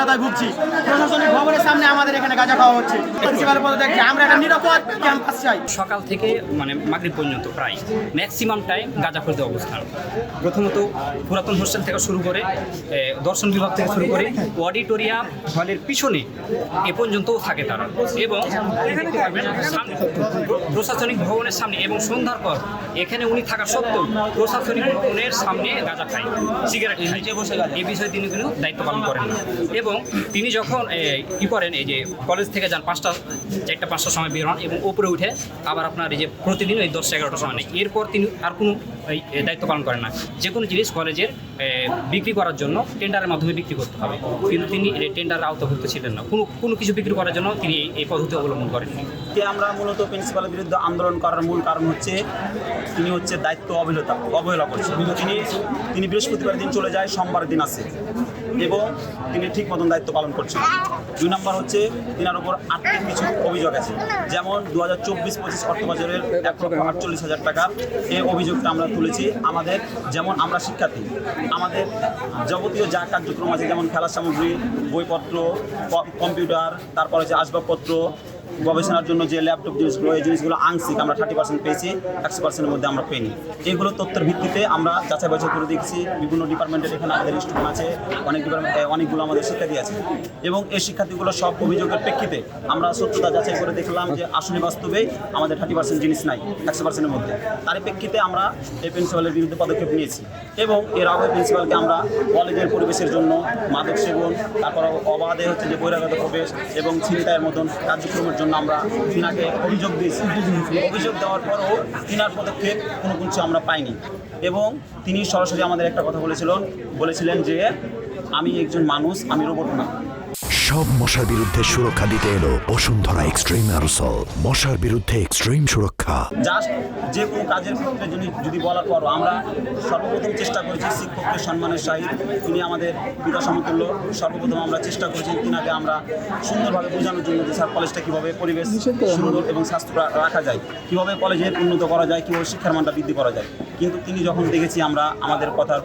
স্বাধীনতায় ভুগছি। প্রশাসনিক ভবনের সামনে আমাদের এখানে গাঁজা খাওয়া হচ্ছে। দেখছি আমরা একটা নিরাপদ ক্যাম্পাস চাই। সকাল থেকে মানে মাগরিব পর্যন্ত প্রায় ম্যাক্সিমাম টাইম অবস্থান প্রথমত পুরাতন হোস্টেল থেকে শুরু করে দর্শন বিভাগ থেকে শুরু করে, অডিটোরিয়াম হলের পিছনে এ পর্যন্তও থাকে তারা। এবং প্রশাসনিক ভবনের সামনে এবং সন্ধ্যার পর এখানে উনি থাকা সত্ত্বেও প্রশাসনিক ভবনের সামনে গাঁজা খায়। সিগারেট নিচে বসে এই বিষয়ে তিনি কিন্তু দায়িত্ব পালন করেন না। এবং তিনি যখন ই করেন, এই যে কলেজ থেকে যান, পাঁচটা, চারটা পাঁচটার সময় বের হন এবং উপরে উঠে আবার আপনার এই যে প্রতিদিন ওই দশটা এগারোটার সময় নেই এরপর তিনি আর কোনো দায়িত্ব পালন করেন না। যে কোনো জিনিস কলেজের বিক্রি করার জন্য টেন্ডারের মাধ্যমে বিক্রি করতে হবে। কিন্তু তিনি টেন্ডারের আওতাভুক্ত ছিলেন না। কোনো কোনো কিছু বিক্রি করার জন্য তিনি এই- পদ্ধতি অবলম্বন করেননি। কে আমরা মূলত প্রিন্সিপালের বিরুদ্ধে আন্দোলন করার মূল কারণ হচ্ছে, তিনি হচ্ছে দায়িত্ব অবহেলতা অবহেলা করছেন। তিনি তিনি বৃহস্পতিবার দিন চলে যায়, সোমবার দিন আসে। এবং তিনি ঠিক মতন দায়িত্ব পালন করছেন। দুই নম্বর হচ্ছে তিনার উপর আর্থিক কিছু অভিযোগ আছে। যেমন দু হাজার চব্বিশ পঁচিশ অর্থ বছরের এক লক্ষ আটচল্লিশ হাজার টাকা এই অভিযোগটা আমরা তুলেছি। আমাদের যেমন আমরা শিক্ষার্থী, আমাদের যাবতীয় যা কার্যক্রম আছে, যেমন খেলার সামগ্রী, বইপত্র কম্পিউটার, তারপর হচ্ছে আসবাবপত্র গবেষণার জন্য যে ল্যাপটপ জিনিসগুলো এই জিনিসগুলো আংশিক আমরা থার্টি পার্সেন্ট পেয়েছি, একশো পার্সেন্টের মধ্যে আমরা পেইনি। এইগুলো তথ্যের ভিত্তিতে আমরা যাচাই বাছাই করে দেখছি, বিভিন্ন ডিপার্টমেন্টের এখানে আমাদের স্টুডেন্ট আছে, অনেক ডিপার্টমেন্ট অনেকগুলো আমাদের শিক্ষার্থী আছে। এবং এই শিক্ষার্থীগুলো সব অভিযোগের প্রেক্ষিতে আমরা সত্যতা যাচাই করে দেখলাম যে আসলে বাস্তবে আমাদের থার্টি পার্সেন্ট জিনিস নাই, একশো পার্সেন্টের মধ্যে। তার প্রেক্ষিতে আমরা এই প্রিন্সিপালের বিরুদ্ধে পদক্ষেপ নিয়েছি এবং এর আগে প্রিন্সিপালকে আমরা কলেজের পরিবেশের জন্য মাদক সেবন, তারপর অবাধে হচ্ছে যে বহিরাগত প্রবেশ এবং ছিনতাইয়ের মতন কার্যক্রমের জন্য আমরা তিনাকে অভিযোগ দিয়েছি। অভিযোগ দেওয়ার পরও তিনার পদক্ষেপ কোনো কিছু আমরা পাইনি। এবং তিনি সরাসরি আমাদের একটা কথা বলেছিলেন বলেছিলেন যে, আমি একজন মানুষ, আমি রোবট না। সব মশার বিরুদ্ধে সুরক্ষা দিতে এলো বসুন্ধরা এক্সট্রিম অ্যারোসল। মশার বিরুদ্ধে এক্সট্রিম সুরক্ষা। জাস্ট যে কোনো কাজের ক্ষেত্রে যদি যদি বলার পর আমরা সর্বপ্রথম চেষ্টা করেছি শিক্ষককে সম্মানের সহিত তিনি আমাদের পিতা সমতুল্য, সর্বপ্রথম আমরা চেষ্টা করেছি তিনাকে আমরা সুন্দরভাবে বোঝানোর জন্য যে, স্যার, কলেজটা কীভাবে পরিবেশ সুন্দর এবং স্বাস্থ্য রাখা যায়? কীভাবে কলেজের উন্নত করা যায়? কীভাবে শিক্ষার মানটা বৃদ্ধি করা যায়? কিন্তু তিনি যখন দেখেছি আমরা আমাদের কথার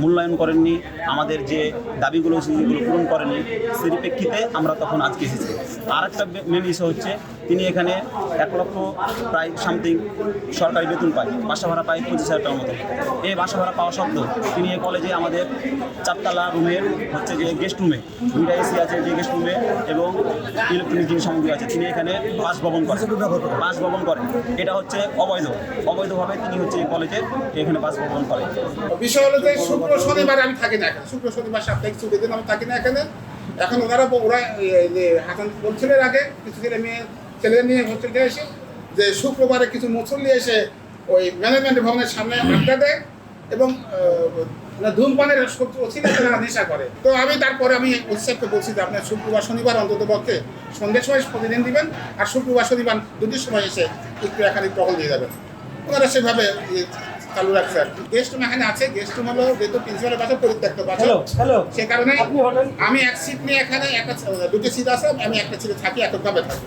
মূল্যায়ন করেননি, আমাদের যে দাবিগুলো সেগুলো পূরণ করেনি সেই প্রেক্ষিতে আমরা তখন আজকে এসেছি। আর একটা মেন ইস্যু হচ্ছে তিনি এখানে এক লক্ষ প্রায় সামথিং সরকারি বেতন পায়, বাসা ভাড়া পায় পঁচিশ হাজার টাকার মতো। এই বাসা ভাড়া পাওয়া সত্ত্বেও তিনি এই কলেজে আমাদের চারতলা রুমের হচ্ছে যে গেস্ট রুমে দুইটা এসি আছে যে গেস্ট রুমে এবং ইলেকট্রনিক জিনিস সামগ্রী আছে। তিনি এখানে বাস বাসভবন করেন বাসভবন করেন। এটা হচ্ছে অবৈধ। অবৈধভাবে তিনি হচ্ছে এই কলেজে এখানে বাসভবন করেন। বিষয় হলো যে শুক্র শনিবার আমি থাকি না এখানে। শুক্র শনিবার সাপ্তাহিক ছুটির দিন আমি থাকি না এখানে। এখন ওনারা ওরা হাসান বলছিল এর আগে কিছু ছেলে মেয়ে ছেলে নিয়ে হোস্টেল থেকে এসে যে শুক্রবারে কিছু মুসল্লি এসে ওই ম্যানেজমেন্ট ভবনের সামনে আড্ডা দেয় এবং আহ, না ধূমপানের তারা নেশা করে। তো আমি তারপরে আমি উৎসবকে বলছি যে আপনার শুক্রবার শনিবার অন্তত পক্ষে সন্ধ্যের সময় প্রতিদিন দিবেন আর শুক্রবার শনিবার দুটির সময় এসে একটু এখানে টহল দিয়ে যাবেন। ওনারা সেভাবে ইয়ে চালু রাখছে আর গেস্ট রুম এখানে আছে। গেস্ট রুম হলো যেহেতু প্রিন্সিপালের বাসা পরিত্যক্ত বাসা। সে কারণে আমি এক সিট নিয়ে এখানে একটা দুটো সিট আছে আমি একটা সিটে থাকি এককভাবে থাকি।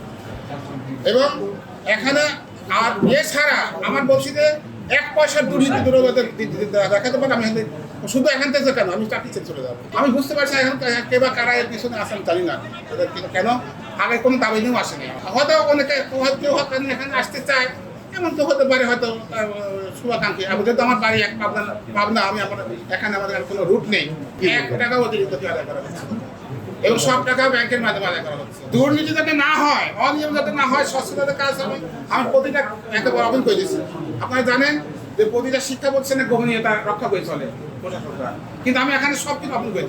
এবং এখানে আর এছাড়া আমার বলছি যে এক পয়সার দুর্নীতি দুর্নীতি দেখাতে পারে, আমি শুধু এখান থেকে কেন আমি চাকরি চলে যাব। আমি বুঝতে পারছি এখন কে- বা কারা এর পিছনে আসেন জানি না। কেন? আগে কোনো দাবি নিয়েও আসেনি। হয়তো অনেকে কেউ হয়তো এখানে আসতে চায়, এমন তো হতে পারে হয়তো শুভাকাঙ্ক্ষী। আমি যেহেতু আমার বাড়ি এক পাবনা পাবনা, আমি আমার এখানে আমাদের কোনো রুট নেই। এক টাকা অতিরিক্ত করা এবং সব টাকা ব্যাংকের মাধ্যমে আদায় করা হচ্ছে। দুর্নীতি যাতে না হয়, অনিয়ম যাতে না হয় স্বচ্ছতার কাজ আমি আমার প্রতিটা একটা বরাবর করে দিচ্ছি আপনারা জানেন যে প্রতিটা শিক্ষা প্রতিষ্ঠানে গোপনীয়তা রক্ষা করে চলে প্রশাসকরা কিন্তু আমি এখানে সব কিছু অবন করে